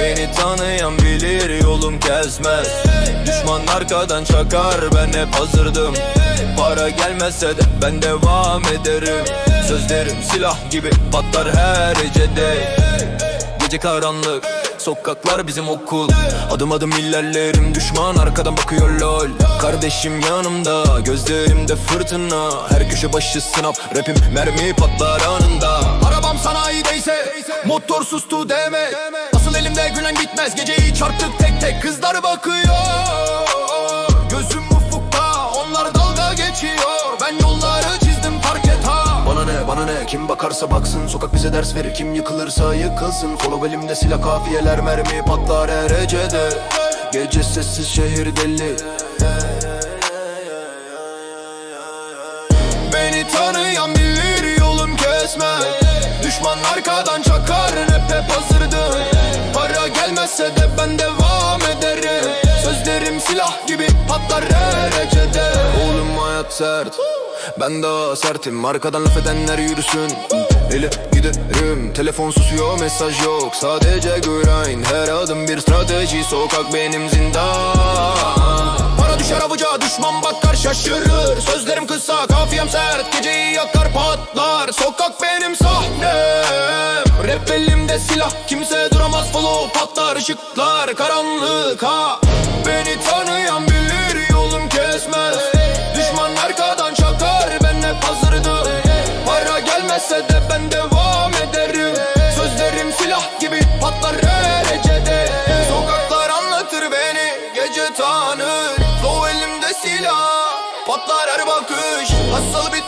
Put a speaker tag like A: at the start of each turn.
A: Beni tanıyan bilir yolum kesmez. Düşman arkadan çakar ben hep hazırdım. Para gelmezse de ben devam ederim. Sözlerim silah gibi patlar her gecede. Gece karanlık Sokaklar bizim okul. Adım adım ilerlerim Düşman arkadan bakıyor lol. Kardeşim yanımda Gözlerimde fırtına. Her köşe başı sınav Rapim mermi patlar anında sanayideyse Motor sustu deme. Asıl elimde gülen gitmez Geceyi çarptık tek tek. Kızlar bakıyor Gözüm ufukta Onlar dalga geçiyor. Ben yolları çizdim fark et ha.
B: Bana ne bana ne? Kim bakarsa baksın Sokak bize ders verir. Kim yıkılırsa yıkılsın. Follow elimde silah kafiyeler mermi patlar her gecede. Gece sessiz şehir deli.
A: Beni tanıyan Düşman arkadan çakar hep hep hazırdı. Para gelmezse de ben devam ederim. Sözlerim silah gibi patlar her gecede. Oğlum hayat sert ben daha sertim. Arkadan laf edenler yürüsün. Ele giderim Telefon susuyor mesaj yok. Sadece grind Her adım bir strateji. Sokak benim zindan. Para düşer avuca düşman bakar şaşırır. Sözlerim kısa kafiyem sert. Geceyi yakar patlar. Sokak benim Kimse duramaz follow patlar ışıklar Karanlık ha. Beni tanıyan bilir yolum kesmez. Düşman arkadan çakar ben hep hazırdım. Para gelmezse de ben devam ederim. Sözlerim silah gibi patlar her gecede. Sokaklar anlatır beni gece tanır. Flow elimde silah patlar her bakış. Bitmez gram